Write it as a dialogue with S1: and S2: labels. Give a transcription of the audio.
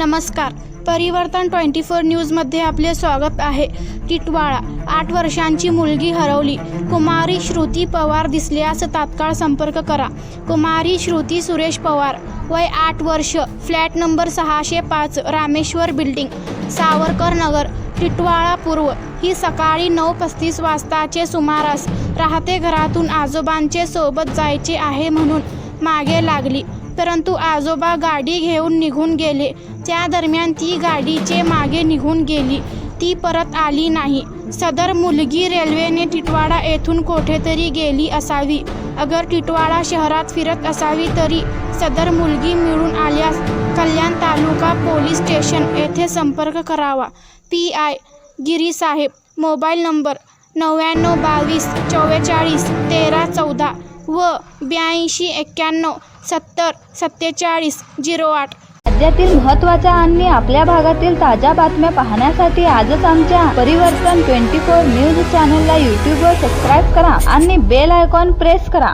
S1: नमस्कार. परिवर्तन twenty four न्यूजमध्ये आपले स्वागत आहे. टिटवाळा आठ वर्षांची मुलगी हरवली. कुमारी श्रुती पवार दिसल्यास तात्काळ संपर्क करा. कुमारी श्रुती सुरेश पवार वय आठ वर्ष फ्लॅट नंबर सहाशे पाच रामेश्वर बिल्डिंग सावरकर नगर टिटवाळा पूर्व. ही सकाळी नऊ पस्तीस वाजताचे सुमारास राहते घरातून आजोबांचे सोबत जायचे आहे म्हणून. मागे लागली. परंतु आजोबा गाडी घेऊन निघून गेले. त्या दरम्यान ती गाडीचे मागे निघून गेली. ती परत आली नाही. सदर मुलगी रेल्वेने टिटवाडा येथून कोठेतरी गेली असावी. अगर टिटवाडा शहरात फिरत असावी तरी सदर मुलगी मिळून आल्यास कल्याण तालुका पोलीस स्टेशन येथे संपर्क करावा. पी. आय. गिरीसाहेब. मोबाईल नंबर नव्याण्णव बावीस चव्वेचाळीस तेरा चौदा. व ब्याऐंशी एक्क्याण्णव सत्तर सत्तेचाळीस झिरो आठ.
S2: राज्यातील महत्त्वाच्या आणि आपल्या भागातील ताज्या बातम्या पाहण्यासाठी आजच आमच्या परिवर्तन ट्वेंटी फोर न्यूज चॅनलला यूट्यूबवर सबस्क्राईब करा आणि बेल आयकॉन प्रेस करा.